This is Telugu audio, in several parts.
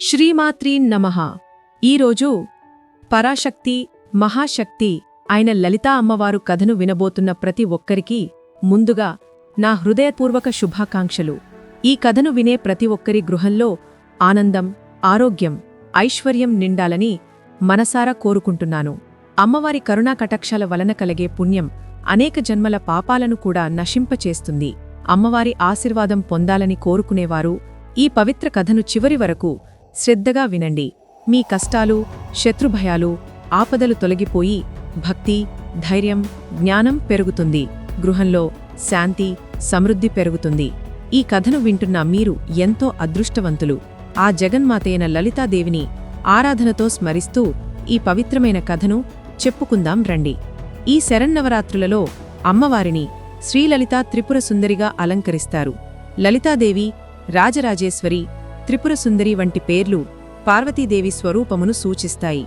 శ్రీమాత్రీ నమః. ఈరోజు పరాశక్తి మహాశక్తి అయిన లలితా అమ్మవారు కథను వినబోతున్న ప్రతి ఒక్కరికి ముందుగా నా హృదయపూర్వక శుభాకాంక్షలు. ఈ కథను వినే ప్రతి ఒక్కరి గృహంలో ఆనందం ఆరోగ్యం ఐశ్వర్యం నిండాలని మనసారా కోరుకుంటున్నాను. అమ్మవారి కరుణా కటాక్షాల వలన కలిగే పుణ్యం అనేక జన్మల పాపాలను కూడా నశింపచేస్తుంది. అమ్మవారి ఆశీర్వాదం పొందాలని కోరుకునేవారు ఈ పవిత్ర కథను చివరి వరకు శ్రద్ధగా వినండి. మీ కష్టాలు శత్రుభయాలు ఆపదలు తొలగిపోయి భక్తి ధైర్యం జ్ఞానం పెరుగుతుంది. గృహంలో శాంతి సమృద్ధి పెరుగుతుంది. ఈ కథను వింటున్న మీరు ఎంతో అదృష్టవంతులు. ఆ జగన్మాతైన లలితాదేవిని ఆరాధనతో స్మరిస్తూ ఈ పవిత్రమైన కథను చెప్పుకుందాం రండి. ఈ శరన్నవరాత్రులలో అమ్మవారిని శ్రీలలిత త్రిపుర సుందరిగా అలంకరిస్తారు. లలితాదేవి రాజరాజేశ్వరి త్రిపుర సుందరి వంటి పేర్లు పార్వతీదేవి స్వరూపమును సూచిస్తాయి.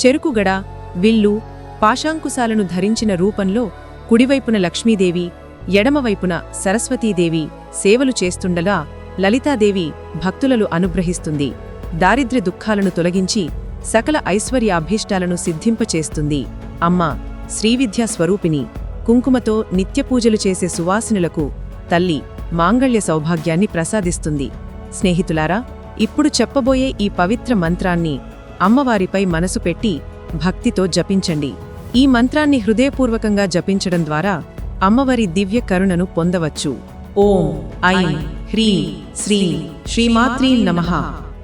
చెరుకుగడ విల్లు పాశాంకుశాలను ధరించిన రూపంలో కుడివైపున లక్ష్మీదేవి ఎడమవైపున సరస్వతీదేవి సేవలు చేస్తుండగా లలితాదేవి భక్తులను అనుగ్రహిస్తుంది. దారిద్ర్య దుఃఖాలను తొలగించి సకల ఐశ్వర్యాభీష్టాలను సిద్ధింపచేస్తుంది. అమ్మ శ్రీవిద్యా స్వరూపిణి కుంకుమతో నిత్యపూజలు చేసే సువాసినులకు తల్లి మాంగళ్య సౌభాగ్యాన్ని ప్రసాదిస్తుంది. స్నేహితులారా ఇప్పుడు చెప్పబోయే ఈ పవిత్ర మంత్రాన్ని అమ్మవారిపై మనసు పెట్టి భక్తితో జపించండి. ఈ మంత్రాన్ని హృదయపూర్వకంగా జపించడం ద్వారా అమ్మవారి దివ్య కరుణను పొందవచ్చు. ఓం ఐ హ్రీ శ్రీ శ్రీమాత్రీ నమః.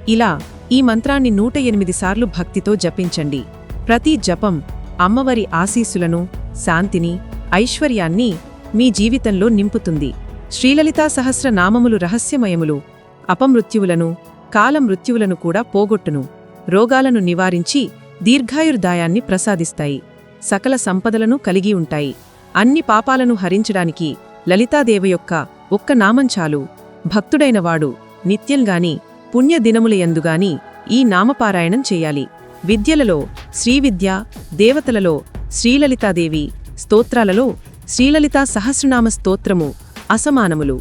ఇలా ఈ మంత్రాన్ని నూట ఎనిమిది సార్లు భక్తితో జపించండి. ప్రతి జపం అమ్మవారి ఆశీస్సులను శాంతిని ఐశ్వర్యాన్ని మీ జీవితంలో నింపుతుంది. శ్రీలలితా సహస్ర నామములు రహస్యమయములు అపమృత్యువులను కాలమృత్యువులను కూడా పోగొట్టును. రోగాలను నివారించి దీర్ఘాయుర్దాయాన్ని ప్రసాదిస్తాయి. సకల సంపదలను కలిగి ఉంటాయి. అన్ని పాపాలను హరించడానికి లలితాదేవి యొక్క ఒక్క నామం చాలు. భక్తుడైనవాడు నిత్యంగాని పుణ్యదినములయందుగాని ఈ నామపారాయణం చేయాలి. విద్యలలో శ్రీవిద్య దేవతలలో శ్రీలలితాదేవి స్తోత్రాలలో శ్రీలలితా సహస్రనామ స్తోత్రము అసమానములు.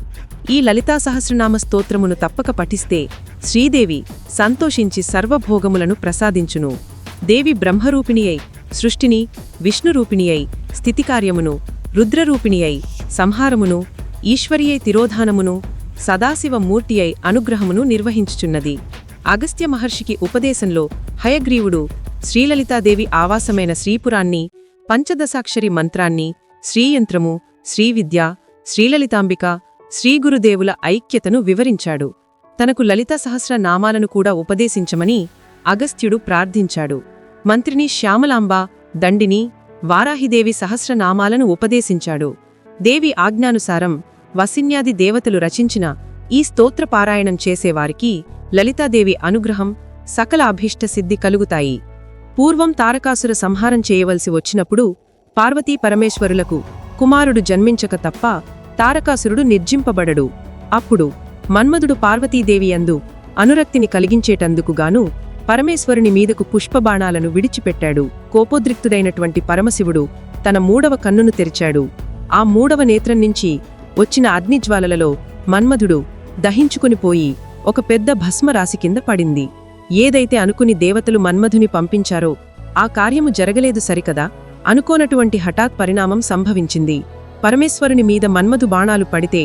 ఈ లలితా సహస్రనామ స్తోత్రమును తప్పక పఠిస్తే శ్రీదేవి సంతోషించి సర్వభోగములను ప్రసాదించును. దేవి బ్రహ్మరూపిణి అయి సృష్టిని విష్ణురూపిణి అయి స్థితికార్యమును రుద్రరూపిణి అయి సంహారమును ఈశ్వరియై తిరోధానమును సదాశివ మూర్తి అయి అనుగ్రహమును నిర్వహించుచున్నది. అగస్త్య మహర్షికి ఉపదేశంలో హయగ్రీవుడు శ్రీలలితాదేవి ఆవాసమైన శ్రీపురాన్ని పంచదశాక్షరి మంత్రాన్ని శ్రీయంత్రము శ్రీవిద్య శ్రీలలితాంబిక శ్రీగురుదేవుల ఐక్యతను వివరించాడు. తనకు లలిత సహస్రనామాలను కూడా ఉపదేశించమని అగస్త్యుడు ప్రార్థించాడు. మంత్రిని శ్యామలాంబ దండిని వారాహిదేవి సహస్రనామాలను ఉపదేశించాడు. దేవి ఆజ్ఞానుసారం వసిన్యాది దేవతలు రచించిన ఈ స్తోత్ర పారాయణం చేసేవారికి లలితాదేవి అనుగ్రహం సకల అభీష్ట సిద్ధి కలుగుతాయి. పూర్వం తారకాసుర సంహారం చేయవలసి వచ్చినప్పుడు పార్వతీ పరమేశ్వరులకు కుమారుడు జన్మించక తప్ప తారకాసురుడు నిర్జింపబడడు. అప్పుడు మన్మధుడు పార్వతీదేవి అందు అనురక్తిని కలిగించేటందుకుగాను పరమేశ్వరుని మీదకు పుష్పబాణాలను విడిచిపెట్టాడు. కోపోద్రిక్తుడైనటువంటి పరమశివుడు తన మూడవ కన్నును తెరిచాడు. ఆ మూడవ నేత్రం నుంచి వచ్చిన అగ్నిజ్వాలలలో మన్మధుడు దహించుకునిపోయి ఒక పెద్ద భస్మరాశి కింద పడింది. ఏదైతే అనుకుని దేవతలు మన్మధుని పంపించారో ఆ కార్యము జరగలేదు సరికదా? అనుకోనటువంటి హఠాత్ పరిణామం సంభవించింది. పరమేశ్వరుని మీద మన్మధు బాణాలు పడితే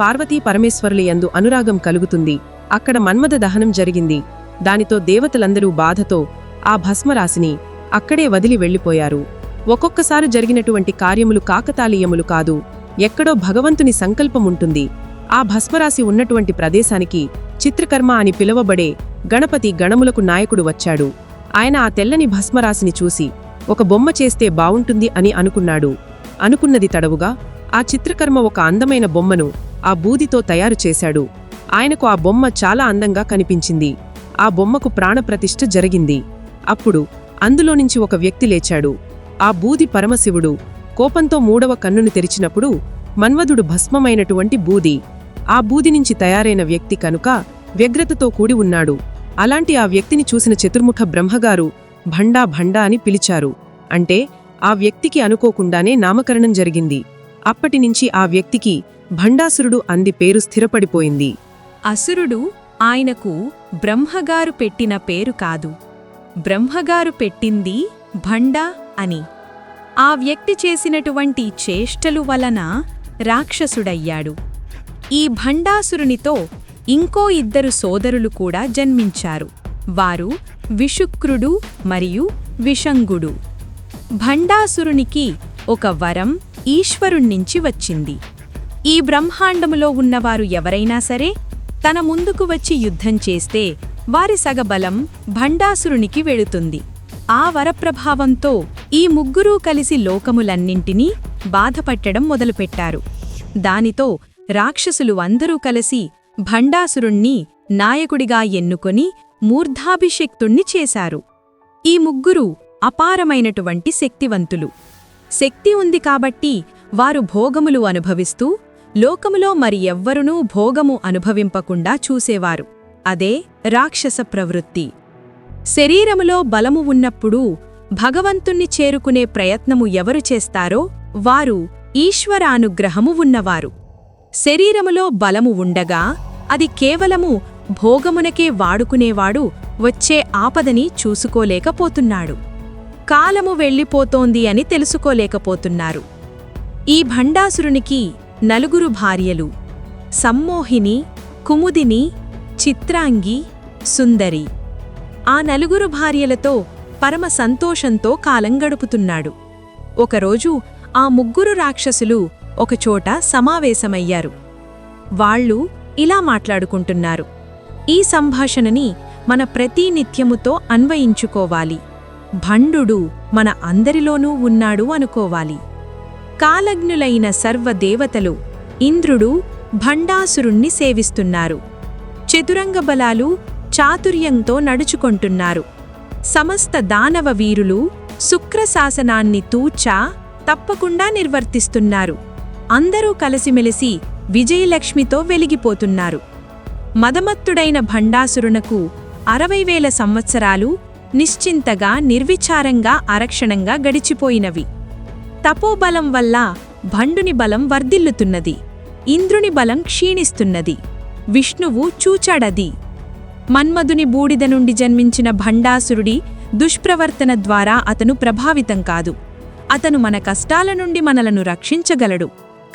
పార్వతీ పరమేశ్వరుల యందు అనురాగం కలుగుతుంది. అక్కడ మన్మథ దహనం జరిగింది. దానితో దేవతలందరూ బాధతో ఆ భస్మరాశిని అక్కడే వదిలి వెళ్ళిపోయారు. ఒక్కొక్కసారి జరిగినటువంటి కార్యములు కాకతాళీయములు కాదు. ఎక్కడో భగవంతుని సంకల్పముంటుంది ఆ భస్మరాశి ఉన్నటువంటి ప్రదేశానికి చిత్రకర్మ అని పిలువబడే గణపతి గణములకు నాయకుడు వచ్చాడు. ఆయన ఆ తెల్లని భస్మరాశిని చూసి ఒక బొమ్మ చేస్తే బావుంటుంది అని అనుకున్నాడు. అనుకున్నది తడవుగా ఆ చిత్రకర్మ ఒక అందమైన బొమ్మను ఆ బూదితో తయారు చేశాడు. ఆయనకు ఆ బొమ్మ చాలా అందంగా కనిపించింది. ఆ బొమ్మకు ప్రాణప్రతిష్ఠ జరిగింది. అప్పుడు అందులో నుంచి ఒక వ్యక్తి లేచాడు. ఆ బూది పరమశివుడు. కోపంతో మూడవ కన్నును తెరిచినప్పుడు మన్వధుడు భస్మమైనటువంటి బూది. ఆ బూది నుంచి తయారైన వ్యక్తి కనుక వ్యగ్రతతో కూడి ఉన్నాడు. అలాంటి ఆ వ్యక్తిని చూసిన చతుర్ముఖ బ్రహ్మగారు భండా భండా అని పిలిచారు. అంటే ఆ వ్యక్తికి అనుకోకుండానే నామకరణం జరిగింది. అప్పటినుంచి ఆ వ్యక్తికి భండాసురుడు అంది పేరు స్థిరపడిపోయింది. అసురుడు ఆయనకు బ్రహ్మగారు పెట్టిన పేరు కాదు. బ్రహ్మగారు పెట్టింది భండ అని. ఆ వ్యక్తి చేసినటువంటి చేష్టలు వలన రాక్షసుడయ్యాడు. ఈ భండాసురునితో ఇంకో ఇద్దరు సోదరులు కూడా జన్మించారు. వారు విషుక్రుడు మరియు విషంగుడు భండాసురునికి ఒక వరం ఈశ్వరుణ్ణించి వచ్చింది. ఈ బ్రహ్మాండములో ఉన్నవారు ఎవరైనా సరే తన ముందుకు వచ్చి యుద్ధం చేస్తే వారి సగబలం భండాసురునికి వెళుతుంది. ఆ వరప్రభావంతో ఈ ముగ్గురూ కలిసి లోకములన్నింటినీ బాధపట్టడం మొదలుపెట్టారు. దానితో రాక్షసులు అందరూ కలిసి భండాసురుణ్ణి నాయకుడిగా ఎన్నుకొని మూర్ధాభిషిక్తుణ్ణి చేశారు. ఈ ముగ్గురు అపారమైనటువంటి శక్తివంతులు. శక్తి ఉంది కాబట్టి వారు భోగములు అనుభవిస్తూ లోకములో మరి ఎవ్వరునూ భోగము అనుభవింపకుండా చూసేవారు. అదే రాక్షస ప్రవృత్తి. శరీరములో బలము ఉన్నప్పుడు భగవంతుణ్ణి చేరుకునే ప్రయత్నము ఎవరు చేస్తారో వారు ఈశ్వరానుగ్రహము ఉన్నవారు. శరీరములో బలము ఉండగా అది కేవలము భోగమునకే వాడుకునేవాడు వచ్చే ఆపదని చూసుకోలేకపోతున్నాడు. కాలము వెళ్ళిపోతోంది అని తెలుసుకోలేకపోతున్నారు. ఈ భండాసురునికి నలుగురు భార్యలు సమ్మోహిని కుముదిని చిత్రాంగి సుందరి. ఆ నలుగురు భార్యలతో పరమ సంతోషంతో కాలం గడుపుతున్నాడు. ఒకరోజు ఆ ముగ్గురు రాక్షసులు ఒకచోట సమావేశమయ్యారు. వాళ్ళు ఇలా మాట్లాడుకుంటున్నారు. ఈ సంభాషణని మన ప్రతినిత్యముతో అన్వయించుకోవాలి. భండుడు మన అందరిలోనూ ఉన్నాడు అనుకోవాలి. కాలజ్ఞులైన సర్వదేవతలు ఇంద్రుడు భండాసురుణ్ణి సేవిస్తున్నారు. చతురంగ బలాలు చాతుర్యంతో నడుచుకొంటున్నారు. సమస్త దానవ వీరులు శుక్రశాసనాన్ని తూచా తప్పకుండా నిర్వర్తిస్తున్నారు. అందరూ కలిసిమెలిసి విజయలక్ష్మితో వెలిగిపోతున్నారు. మదమత్తుడైన భండాసురునకు అరవై వేల సంవత్సరాలు నిశ్చింతగా నిర్విచారంగా అరక్షణంగా గడిచిపోయినవి. తపోబలం వల్ల భండుని బలం వర్ధిల్లుతున్నది. ఇంద్రుని బలం క్షీణిస్తున్నది. విష్ణువు చూచాడది. మన్మధుని బూడిద నుండి జన్మించిన భండాసురుడి దుష్ప్రవర్తన ద్వారా అతను ప్రభావితం కాదు. అతను మన కష్టాల నుండి మనలను రక్షించగలడు.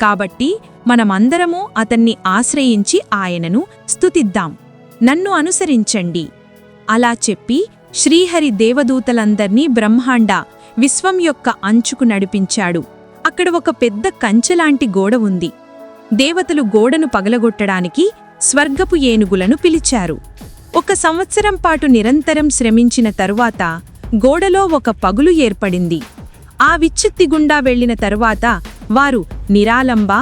కాబట్టి మనమందరమూ అతన్ని ఆశ్రయించి ఆయనను స్తుతిద్దాం. నన్ను అనుసరించండి. అలా చెప్పి శ్రీహరి దేవదూతలందర్నీ బ్రహ్మాండ విశ్వం యొక్క అంచుకు నడిపించాడు. అక్కడ ఒక పెద్ద కంచెలాంటి గోడ ఉంది. దేవతలు గోడను పగలగొట్టడానికి స్వర్గపు ఏనుగులను పిలిచారు. ఒక సంవత్సరం పాటు నిరంతరం శ్రమించిన తరువాత గోడలో ఒక పగులు ఏర్పడింది. ఆ విచ్ఛిత్తి గుండా వెళ్ళిన తరువాత వారు నిరాలంబ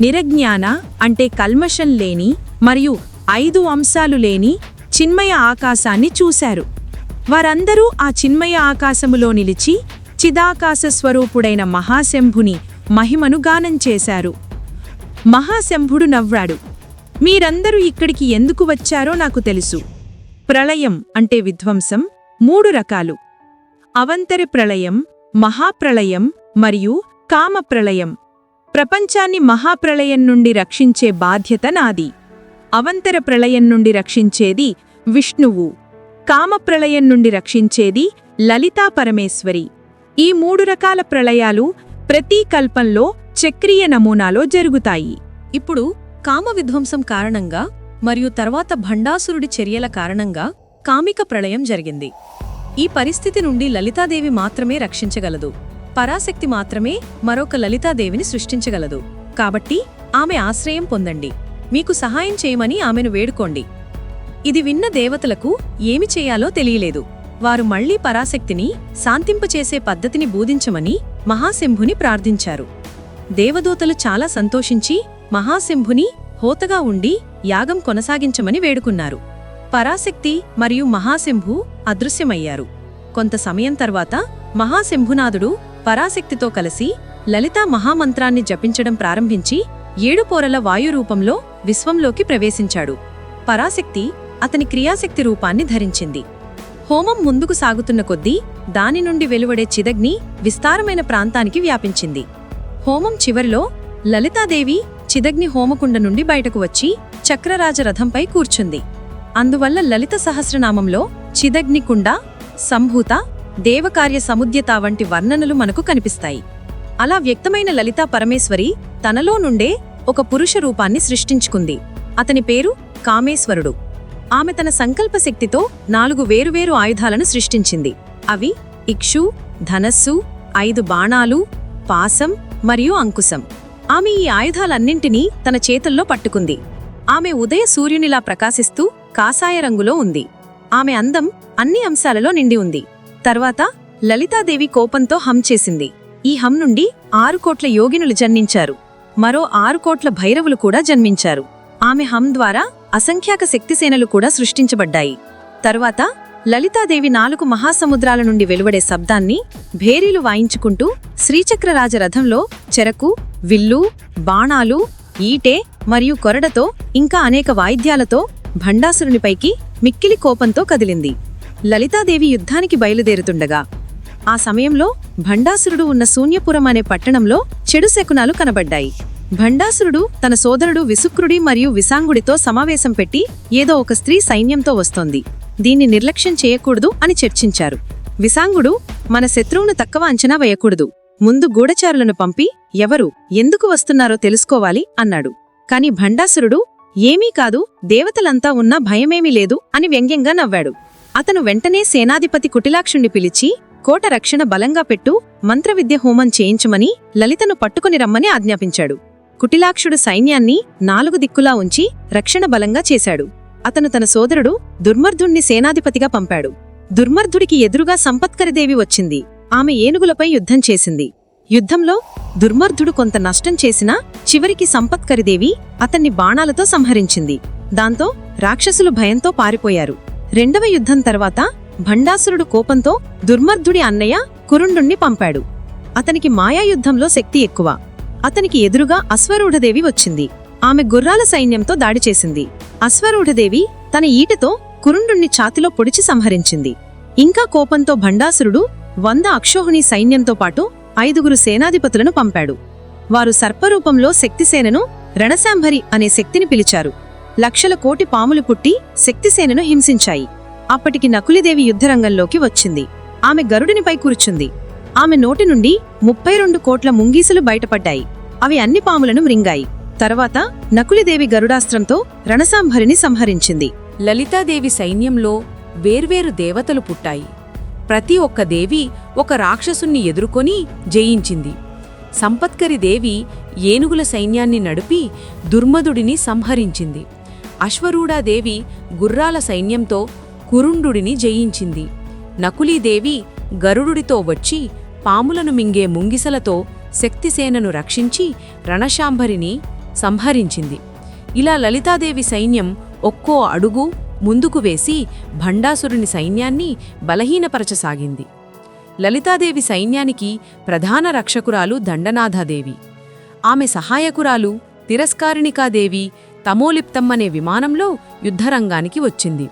నిరజ్ఞాన అంటే కల్మషం లేని మరియు ఐదు అంశాలు లేని చిన్మయ ఆకాశాన్ని చూశారు. వారందరూ ఆ చిన్మయ ఆకాశములో నిలిచి చిదాకాశ స్వరూపుడైన మహాశంభుని మహిమను గానం చేశారు. మహాశంభుడు నవ్వాడు. మీరందరూ ఇక్కడికి ఎందుకు వచ్చారో నాకు తెలుసు. ప్రళయం అంటే విధ్వంసం మూడు రకాలు. అవంతర ప్రళయం మహాప్రళయం మరియు కామప్రళయం. ప్రపంచాన్ని మహాప్రళయం నుండి రక్షించే బాధ్యత నాది. అవంతర ప్రళయం నుండి రక్షించేది విష్ణువు. కామప్రళయం నుండి రక్షించేది లలితా పరమేశ్వరి. ఈ మూడు రకాల ప్రళయాలు ప్రతి కల్పంలో చక్రీయ నమూనాలో జరుగుతాయి. ఇప్పుడు కామ విధ్వంసం కారణంగా మరియు తర్వాత భండాసురుడి చర్యల కారణంగా కామిక ప్రళయం జరిగింది. ఈ పరిస్థితి నుండి లలితాదేవి మాత్రమే రక్షించగలదు. పరాశక్తి మాత్రమే మరొక లలితాదేవిని సృష్టించగలదు. కాబట్టి ఆమె ఆశ్రయం పొందండి. మీకు సహాయం చేయమని ఆమెను వేడుకోండి. ఇది విన్న దేవతలకు ఏమి చేయాలో తెలియలేదు. వారు మళ్ళీ పరాశక్తిని శాంతింపచేసే పద్ధతిని బోధించమని మహాశంభుని ప్రార్థించారు. దేవదూతలు చాలా సంతోషించి మహాశంభుని హోతగా ఉండి యాగం కొనసాగించమని వేడుకున్నారు. పరాశక్తి మరియు మహాశంభు అదృశ్యమయ్యారు. కొంత సమయం తర్వాత మహాశంభునాథుడు పరాశక్తితో కలిసి లలితా మహామంత్రాన్ని జపించడం ప్రారంభించి ఏడుపోరల వాయురూపంలో విశ్వంలోకి ప్రవేశించాడు. పరాశక్తి అతని క్రియాశక్తి రూపాన్ని ధరించింది. హోమం ముందుకు సాగుతున్న కొద్దీ దాని నుండి వెలువడే చిదగ్ని విస్తారమైన ప్రాంతానికి వ్యాపించింది. హోమం చివరిలో లలితాదేవి చిదగ్ని హోమకుండ నుండి బయటకు వచ్చి చక్రరాజ రథంపై కూర్చుంది. అందువల్ల లలిత సహస్రనామంలో చిదగ్నికుండ సంభూత దేవకార్య సముద్యత వంటి వర్ణనలు మనకు కనిపిస్తాయి. అలా వ్యక్తమైన లలితా పరమేశ్వరి తనలో నుండే ఒక పురుష రూపాన్ని సృష్టించుకుంది. అతని పేరు కామేశ్వరుడు. ఆమె తన సంకల్ప శక్తితో నాలుగు వేరువేరు ఆయుధాలను సృష్టించింది. అవి ఇక్షు ధనస్సు ఐదు బాణాలు పాసం మరియు అంకుశం. ఆమె ఈ ఆయుధాలన్నింటినీ తన చేతుల్లో పట్టుకుంది. ఆమె ఉదయ సూర్యునిలా ప్రకాశిస్తూ కాషాయ రంగులో ఉంది. ఆమె అందం అన్ని అంశాలలో నిండి ఉంది. తర్వాత లలితాదేవి కోపంతో హం చేసింది. ఈ హం నుండి ఆరు కోట్ల యోగినులు జన్మించారు. మరో ఆరు కోట్ల భైరవులు కూడా జన్మించారు. ఆమె హం ద్వారా అసంఖ్యాక శక్తిసేనలు కూడా సృష్టించబడ్డాయి. తరువాత లలితాదేవి నాలుగు మహాసముద్రాల నుండి వెలువడే శబ్దాన్ని భేరీలు వాయించుకుంటూ శ్రీచక్రరాజ రథంలో చెరకు విల్లు బాణాలు ఈటె మరియు కొరడతో ఇంకా అనేక వాయిద్యాలతో భండాసురునిపైకి మిక్కిలి కోపంతో కదిలింది. లలితాదేవి యుద్ధానికి బయలుదేరుతుండగా ఆ సమయంలో భండాసురుడు ఉన్న శూన్యపురం అనే పట్టణంలో చెడు శకునాలు కనబడ్డాయి. భండాసురుడు తన సోదరుడు విసుక్రుడి మరియు విసాంగుడితో సమావేశం పెట్టి ఏదో ఒక స్త్రీ సైన్యంతో వస్తోంది. దీన్ని నిర్లక్ష్యం చేయకూడదు అని చర్చించారు. విసాంగుడు మన శత్రువును తక్కువ అంచనా వేయకూడదు. ముందు గూఢచారులను పంపి ఎవరు ఎందుకు వస్తున్నారో తెలుసుకోవాలి అన్నాడు. కాని భండాసురుడు ఏమీ కాదు దేవతలంతా ఉన్నా భయమేమీ లేదు అని వ్యంగ్యంగా నవ్వాడు. అతను వెంటనే సేనాధిపతి కుటిలాక్షుణ్ణి పిలిచి కోట రక్షణ బలంగా పెట్టు మంత్రవిద్య హోమం చేయించమని లలితను పట్టుకుని రమ్మని ఆజ్ఞాపించాడు. కుటిలాక్షుడు సైన్యాన్ని నాలుగు దిక్కులా ఉంచి రక్షణ బలంగా చేశాడు. అతను తన సోదరుడు దుర్మర్ధుణ్ణి సేనాధిపతిగా పంపాడు. దుర్మర్ధుడికి ఎదురుగా సంపత్కరిదేవి వచ్చింది. ఆమె ఏనుగులపై యుద్ధం చేసింది. యుద్ధంలో దుర్మర్ధుడు కొంత నష్టం చేసినా చివరికి సంపత్కరిదేవి అతన్ని బాణాలతో సంహరించింది. దాంతో రాక్షసులు భయంతో పారిపోయారు. రెండవ యుద్ధం తర్వాత భండాసురుడు కోపంతో దుర్మర్ధుడి అన్నయ్య కురుండుణ్ణి పంపాడు. అతనికి మాయాయుద్ధంలో శక్తి ఎక్కువ. అతనికి ఎదురుగా అశ్వరూఢదేవి వచ్చింది. ఆమె గుర్రాల సైన్యంతో దాడి చేసింది. అశ్వరూఢదేవి తన ఈటతో కురుండుణ్ణి ఛాతిలో పొడిచి సంహరించింది. ఇంకా కోపంతో భండాసురుడు వంద అక్షోహిణి సైన్యంతో పాటు ఐదుగురు సేనాధిపతులను పంపాడు. వారు సర్పరూపంలో శక్తిసేనను రణశాంభరి అనే శక్తిని పిలిచారు. లక్షల కోటి పాములు పుట్టి శక్తిసేనను హింసించాయి. అప్పటికి నకులిదేవి యుద్ధరంగంలోకి వచ్చింది. ఆమె గరుడినిపై కూర్చుంది. ఆమె నోటి నుండి ముప్పై రెండు కోట్ల ముంగీసులు బయటపడ్డాయి. అవి అన్ని పాములను మృంగాయి. తర్వాత నకులిదేవి గరుడాస్త్రంతో రణసాంభరిని సంహరించింది. లలితాదేవి సైన్యంలో వేర్వేరు దేవతలు పుట్టాయి. ప్రతి ఒక్క దేవి ఒక రాక్షసుణ్ణి ఎదుర్కొని జయించింది. సంపత్కరి దేవి ఏనుగుల సైన్యాన్ని నడిపి దుర్మదుడిని సంహరించింది. అశ్వరూఢాదేవి గుర్రాల సైన్యంతో కురుండుడిని జయించింది. నకులీదేవి గరుడుడితో వచ్చి పాములను మింగే ముంగిసలతో శక్తిసేనను రక్షించి రణశాంభరిని సంహరించింది. ఇలా లలితాదేవి సైన్యం ఒక్కో అడుగు ముందుకు వేసి భండాసురుని సైన్యాన్ని బలహీనపరచసాగింది. లలితాదేవి సైన్యానికి ప్రధాన రక్షకురాలు దండనాథాదేవి. ఆమె సహాయకురాలు తిరస్కారిణికాదేవి తమోలిప్తమ్మనే విమానంలో యుద్ధరంగానికి వచ్చింది.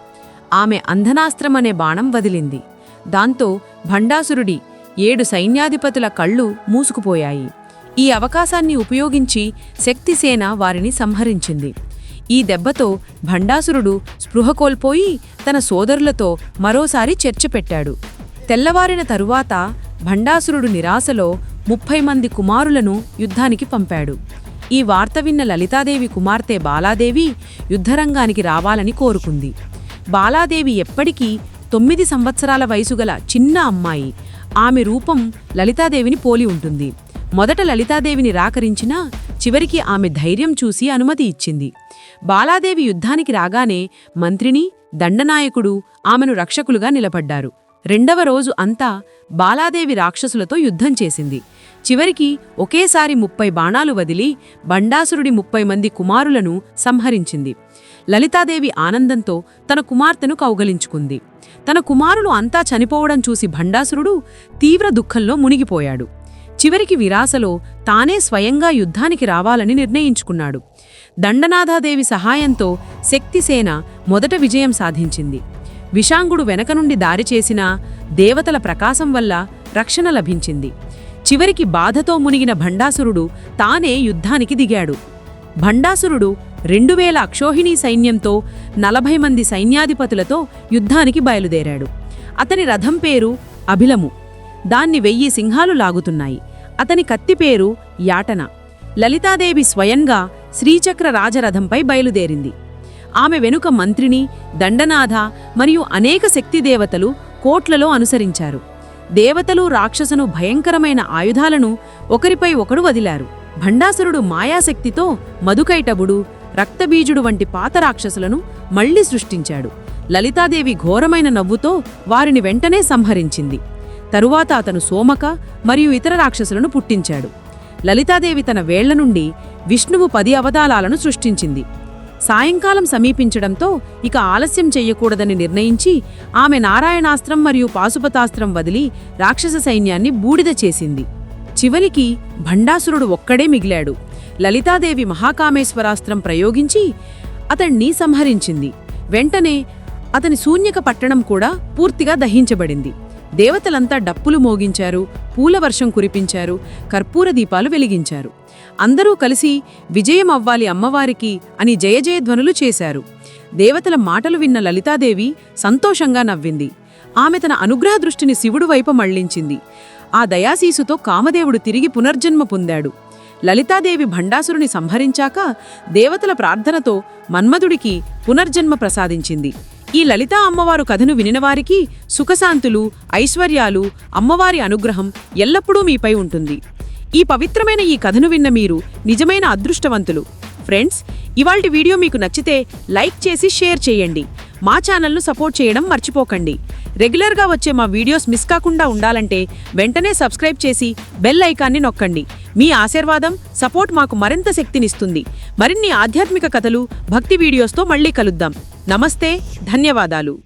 ఆమె అంధనాస్త్రమనే బాణం వదిలింది. దాంతో భండాసురుడి ఏడు సైన్యాధిపతుల కళ్ళు మూసుకుపోయాయి. ఈ అవకాశాన్ని ఉపయోగించి శక్తిసేన వారిని సంహరించింది. ఈ దెబ్బతో భండాసురుడు స్పృహ కోల్పోయి తన సోదరులతో మరోసారి చర్చ పెట్టాడు. తెల్లవారిన తరువాత భండాసురుడు నిరాశలో ముప్పై మంది కుమారులను యుద్ధానికి పంపాడు. ఈ వార్త విన్న లలితాదేవి కుమార్తె బాలాదేవి యుద్ధరంగానికి రావాలని కోరుకుంది. బాలాదేవి ఎప్పటికీ తొమ్మిది సంవత్సరాల వయసుగల చిన్న అమ్మాయి ఆమె రూపం లలితాదేవిని పోలి ఉంటుంది. మొదట లలితాదేవిని రాకరించినా చివరికి ఆమె ధైర్యం చూసి అనుమతి ఇచ్చింది. బాలాదేవి యుద్ధానికి రాగానే మంత్రిని దండనాయకుడు ఆమెను రక్షకులుగా నిలబడ్డారు. రెండవ రోజు అంతా బాలాదేవి రాక్షసులతో యుద్ధం చేసింది. చివరికి ఒకేసారి ముప్పై బాణాలు వదిలి బండాసురుడి ముప్పై మంది కుమారులను సంహరించింది. లలితాదేవి ఆనందంతో తన కుమార్తెను కౌగలించుకుంది. తన కుమారులు అంతా చనిపోవడం చూసి భండాసురుడు తీవ్ర దుఃఖంలో మునిగిపోయాడు. చివరికి విరాసలో తానే స్వయంగా యుద్ధానికి రావాలని నిర్ణయించుకున్నాడు. దండనాథాదేవి సహాయంతో శక్తిసేన మొదట విజయం సాధించింది. విషాంగుడు వెనక నుండి దారి చేసినా దేవతల ప్రకాశం వల్ల రక్షణ లభించింది. చివరికి బాధతో మునిగిన భండాసురుడు తానే యుద్ధానికి దిగాడు. భండాసురుడు రెండు వేల అక్షోహిణీ సైన్యంతో నలభై మంది సైన్యాధిపతులతో యుద్ధానికి బయలుదేరాడు. అతని రథం పేరు అభిలము. దాన్ని వెయ్యి సింహాలు లాగుతున్నాయి. అతని కత్తి పేరు యాటన. లలితాదేవి స్వయంగా శ్రీచక్ర రాజరథంపై బయలుదేరింది. ఆమె వెనుక మంత్రిని దండనాథ మరియు అనేక శక్తిదేవతలు కోట్లలో అనుసరించారు. దేవతలు రాక్షసను భయంకరమైన ఆయుధాలను ఒకరిపై ఒకడు వదిలారు. భండాసురుడు మాయాశక్తితో మధుకైటబుడు రక్తబీజుడు వంటి పాత రాక్షసులను మళ్ళీ సృష్టించాడు. లలితాదేవి ఘోరమైన నవ్వుతో వారిని వెంటనే సంహరించింది. తరువాత అతను సోమక మరియు ఇతర రాక్షసులను పుట్టించాడు. లలితాదేవి తన వేళ్ళ నుండి విష్ణువు పది అవతారాలను సృష్టించింది. సాయంకాలం సమీపించడంతో ఇక ఆలస్యం చెయ్యకూడదని నిర్ణయించి ఆమె నారాయణాస్త్రం మరియు పాశుపతాస్త్రం వదిలి రాక్షస సైన్యాన్ని బూడిద చేసింది. చివరికి భండాసురుడు ఒక్కడే మిగిలాడు. లలితాదేవి మహాకామేశ్వరాస్త్రం ప్రయోగించి అతణ్ణి సంహరించింది. వెంటనే అతని శూన్యక పట్టణం కూడా పూర్తిగా దహించబడింది. దేవతలంతా డప్పులు మోగించారు పూలవర్షం కురిపించారు కర్పూర దీపాలు వెలిగించారు. అందరూ కలిసి విజయం అవ్వాలి అమ్మవారికి అని జయజయధ్వనులు చేశారు. దేవతల మాటలు విన్న లలితాదేవి సంతోషంగా నవ్వింది. ఆమె తన అనుగ్రహ దృష్టిని శివుడు వైపు మళ్ళించింది. ఆ దయాశీసుతో కామదేవుడు తిరిగి పునర్జన్మ పొందాడు. లలితాదేవి భండాసురుని సంహరించాక దేవతల ప్రార్థనతో మన్మధుడికి పునర్జన్మ ప్రసాదించింది. ఈ లలితా అమ్మవారు కథను వినినవారికి సుఖశాంతులు ఐశ్వర్యాలు అమ్మవారి అనుగ్రహం ఎల్లప్పుడూ మీపై ఉంటుంది. ఈ పవిత్రమైన ఈ కథను విన్న మీరు నిజమైన అదృష్టవంతులు. ఫ్రెండ్స్ ఇవాల్టి వీడియో మీకు నచ్చితే లైక్ చేసి షేర్ చేయండి. మా ఛానల్ను సపోర్ట్ చేయడం మర్చిపోకండి. రెగ్యులర్గా వచ్చే మా వీడియోస్ మిస్ కాకుండా ఉండాలంటే వెంటనే సబ్స్క్రైబ్ చేసి బెల్ ఐకాన్ని నొక్కండి. మీ ఆశీర్వాదం సపోర్ట్ మాకు మరింత శక్తినిస్తుంది. మరిన్ని ఆధ్యాత్మిక కథలు భక్తి వీడియోస్తో మళ్ళీ కలుద్దాం. నమస్తే ధన్యవాదాలు.